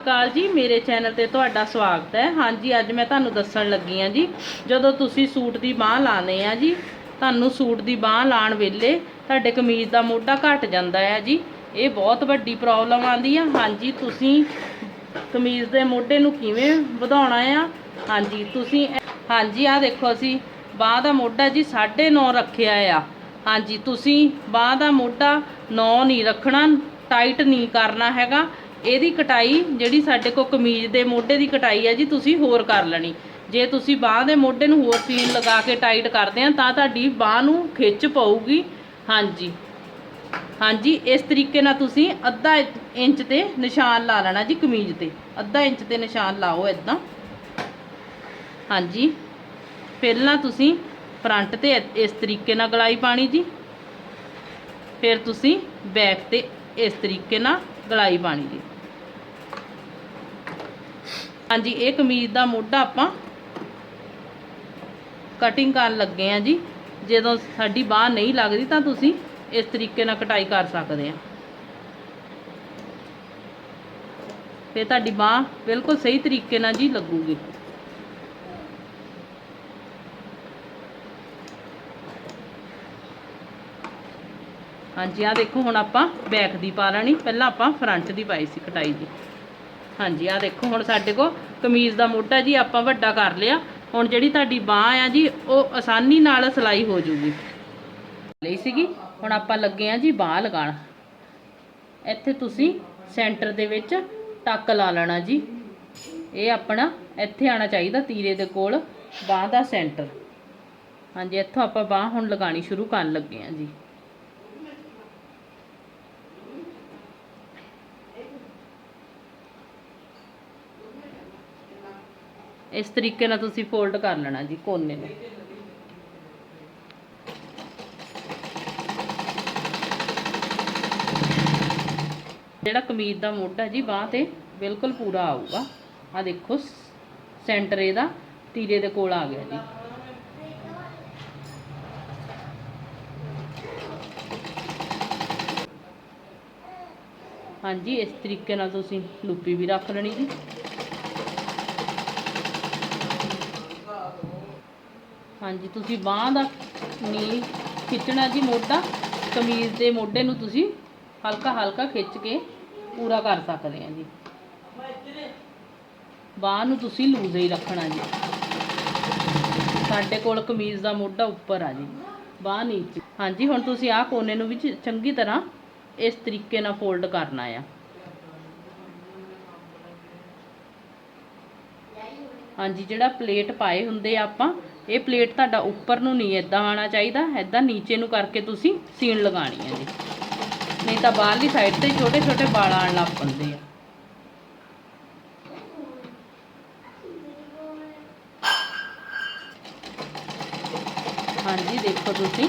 ਕਾਲ ਜੀ, ਮੇਰੇ ਚੈਨਲ ਤੇ ਤੁਹਾਡਾ ਸਵਾਗਤ ਹੈ। ਹਾਂਜੀ, ਅੱਜ ਮੈਂ ਤੁਹਾਨੂੰ ਦੱਸਣ ਲੱਗੀ ਆ ਜੀ, ਜਦੋਂ ਤੁਸੀਂ ਸੂਟ ਦੀ ਬਾਹ ਲਾਣੇ ਆ ਜੀ, ਤੁਹਾਨੂੰ ਸੂਟ ਦੀ ਬਾਹ ਲਾਣ ਵੇਲੇ ਤੁਹਾਡੇ ਕਮੀਜ਼ ਦਾ ਮੋਢਾ ਘਟ ਜਾਂਦਾ ਹੈ ਜੀ। ਇਹ ਬਹੁਤ ਵੱਡੀ ਪ੍ਰੋਬਲਮ ਆਂਦੀ ਆ। ਹਾਂਜੀ, ਤੁਸੀਂ ਕਮੀਜ਼ ਦੇ ਮੋਢੇ ਨੂੰ ਕਿਵੇਂ ਵਧਾਉਣਾ ਆ? ਹਾਂਜੀ, ਤੁਸੀਂ ਹਾਂਜੀ ਆ ਦੇਖੋ ਅਸੀਂ, ਬਾਹ ਦਾ ਮੋਢਾ ਜੀ 9.5 ਰੱਖਿਆ ਆ। ਹਾਂਜੀ, ਤੁਸੀਂ ਬਾਹ ਦਾ ਮੋਢਾ 9 ਨਹੀਂ ਰੱਖਣਾ, ਟਾਈਟ ਨਹੀਂ ਕਰਨਾ ਹੈਗਾ। ਇਹਦੀ ਕਟਾਈ ਜਿਹੜੀ ਸਾਡੇ ਕੋਲ ਕਮੀਜ਼ ਦੇ ਮੋਢੇ ਦੀ ਕਟਾਈ ਹੈ ਜੀ, ਤੁਸੀਂ ਹੋਰ ਕਰ ਲੈਣੀ। ਜੇ ਤੁਸੀਂ ਬਾਹ ਦੇ ਮੋਢੇ ਨੂੰ ਹੋਰ ਸੀਨ ਲਗਾ ਕੇ ਟਾਈਟ ਕਰਦੇ ਆ, ਤਾਂ ਤੁਹਾਡੀ ਬਾਹ ਨੂੰ ਖਿੱਚ ਪਊਗੀ। ਹਾਂਜੀ। ਹਾਂਜੀ, ਇਸ ਤਰੀਕੇ ਨਾਲ ਤੁਸੀਂ ਅੱਧਾ ਇੰਚ ਤੇ ਨਿਸ਼ਾਨ ਲਾ ਲੈਣਾ ਜੀ ਕਮੀਜ਼ ਤੇ। ਅੱਧਾ ਇੰਚ ਤੇ ਨਿਸ਼ਾਨ ਲਾਓ ਇਦਾਂ ਹਾਂਜੀ। ਪਹਿਲਾਂ ਤੁਸੀਂ ਫਰੰਟ ਤੇ ਇਸ ਤਰੀਕੇ ਨਾਲ ਗਲਾਈ ਪਾਣੀ ਜੀ। ਫਿਰ ਤੁਸੀਂ ਬੈਕ ਤੇ ਇਸ ਤਰੀਕੇ ਨਾਲ ਗਲਾਈ ਪਾਣੀ ਜੀ। ਹਾਂਜੀ, ਇਹ ਕਮੀਜ਼ ਦਾ ਮੋਢਾ ਆਪਾਂ ਕਟਿੰਗ ਕਰਨ ਲੱਗੇ ਆ ਜੀ। ਜਦੋਂ ਸਾਡੀ ਬਾਹ ਨਹੀਂ ਲੱਗਦੀ ਤਾਂ ਤੁਸੀਂ ਇਸ ਤਰੀਕੇ ਨਾਲ ਕਟਾਈ ਕਰ ਸਕਦੇ ਆ ਤੇ ਤੁਹਾਡੀ ਬਾਹ ਬਿਲਕੁਲ ਸਹੀ ਤਰੀਕੇ ਨਾਲ ਜੀ ਲੱਗੂਗੀ। ਹਾਂਜੀ ਆ ਦੇਖੋ ਹੁਣ ਆਪਾਂ ਬੈਕ ਦੀ ਪਾ ਲੈਣੀ। ਪਹਿਲਾਂ ਆਪਾਂ ਫਰੰਟ ਦੀ ਪਾਈ ਸੀ ਕਟਾਈ ਦੀ ਹਾਂਜੀ ਆ ਦੇਖੋ, ਹੁਣ ਸਾਡੇ ਕੋਲ ਕਮੀਜ਼ ਦਾ ਮੋਢਾ ਜੀ ਆਪਾਂ ਵੱਡਾ ਕਰ ਲਿਆ। ਹੁਣ ਜਿਹੜੀ ਤੁਹਾਡੀ ਬਾਹ ਆ ਜੀ, ਉਹ ਆਸਾਨੀ ਨਾਲ ਸਿਲਾਈ ਹੋ ਜੂਗੀ। ਲਈ ਸੀਗੀ, ਹੁਣ ਆਪਾਂ ਲੱਗੇ ਆ ਜੀ ਬਾਹ ਲਗਾਉਣ। ਇੱਥੇ ਤੁਸੀਂ ਸੈਂਟਰ ਦੇ ਵਿੱਚ ਟੱਕ ਲਾ ਲੈਣਾ ਜੀ। ਇਹ ਆਪਣਾ ਇੱਥੇ ਆਣਾ ਚਾਹੀਦਾ, ਤੀਰੇ ਦੇ ਕੋਲ ਬਾਹ ਦਾ ਸੈਂਟਰ। ਹਾਂਜੀ, ਇੱਥੋਂ ਆਪਾਂ ਬਾਹ ਹੁਣ ਲਗਾਣੀ ਸ਼ੁਰੂ ਕਰਨ ਲੱਗੇ ਆ ਜੀ। ਇਸ ਤਰੀਕੇ ਨਾਲ ਤੁਸੀਂ ਫੋਲਡ ਕਰ ਲੈਣਾ ਜੀ ਕੋਨੇ ਨੂੰ। ਜਿਹੜਾ ਕਮੀਜ਼ ਦਾ ਮੋਢਾ ਜੀ ਬਾਹ ਤੇ ਬਿਲਕੁਲ ਪੂਰਾ ਆਊਗਾ। ਆ ਦੇਖੋ ਸੈਂਟਰ ਇਹਦਾ, ਤੀਰੇ ਦੇ ਕੋਲ ਆ ਗਿਆ ਜੀ। ਹਾਂਜੀ, ਇਸ ਤਰੀਕੇ ਨਾਲ ਤੁਸੀਂ ਲੁੱਪੀ ਵੀ ਰੱਖ ਲੈਣੀ ਜੀ। ਹਾਂਜੀ, ਤੁਸੀਂ ਬਾਹ ਦਾ ਨੀ ਖਿੱਚਣਾ ਜੀ ਮੋਢਾ, ਕਮੀਜ਼ ਦੇ ਮੋਢੇ ਨੂੰ ਤੁਸੀਂ ਹਲਕਾ ਹਲਕਾ ਖਿੱਚ ਕੇ ਪੂਰਾ ਕਰ ਸਕਦੇ ਆ ਜੀ। ਬਾਹ ਨੂੰ ਤੁਸੀਂ ਲੂਜ਼ ਹੀ ਰੱਖਣਾ ਜੀ। ਸਾਡੇ ਕੋਲ ਕਮੀਜ਼ ਦਾ ਮੋਢਾ ਉੱਪਰ ਆ ਜੀ, ਬਾਹ ਨੀਚੇ। ਹਾਂਜੀ, ਹੁਣ ਤੁਸੀਂ ਆਹ ਕੋਨੇ ਨੂੰ ਵੀ ਚੰਗੀ ਤਰ੍ਹਾਂ ਇਸ ਤਰੀਕੇ ਨਾਲ ਫੋਲਡ ਕਰਨਾ ਆ। ਹਾਂਜੀ, ਜਿਹੜਾ ਪਲੇਟ ਪਾਏ ਹੁੰਦੇ ਆ ਆਪਾਂ ਇਹ ਪਲੇਟ ਤੁਹਾਡਾ ਉੱਪਰ ਨੂੰ ਨਹੀਂ ਇਦਾਂ ਆਣਾ ਚਾਹੀਦਾ ਇਦਾਂ ਨੀਚੇ ਨੂੰ ਕਰਕੇ ਤੁਸੀਂ ਸੀਨ ਲਗਾਣੀ ਹੈ ਜੀ। ਨਹੀਂ ਤਾਂ ਬਾਹਰਲੀ ਸਾਈਡ ਤੇ ਛੋਟੇ ਛੋਟੇ ਵਾਲ ਆਣ ਲੱਗ ਪੈਂਦੇ ਆ। ਹਾਂਜੀ, ਦੇਖੋ ਤੁਸੀਂ।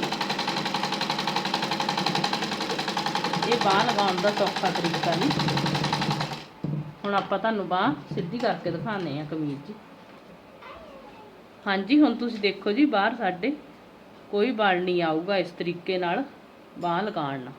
ਇਹ ਬਾਹ ਲਗਾਉਣ ਦਾ ਸੌਖਾ ਤਰੀਕਾ ਜੀ। ਹੁਣ ਆਪਾਂ ਤੁਹਾਨੂੰ ਬਾਹ ਸਿੱਧੀ ਕਰਕੇ ਦਿਖਾਉਂਦੇ ਆ ਕਮੀਜ਼ ਜੀ। ਹਾਂਜੀ, ਹੁਣ ਤੁਸੀਂ ਦੇਖੋ ਜੀ ਬਾਹਰ ਸਾਡੇ, ਕੋਈ ਵਾਲ ਨਹੀਂ ਆਊਗਾ ਇਸ ਤਰੀਕੇ ਨਾਲ ਬਾਂਹ ਲਗਾਉਣ ਨਾਲ।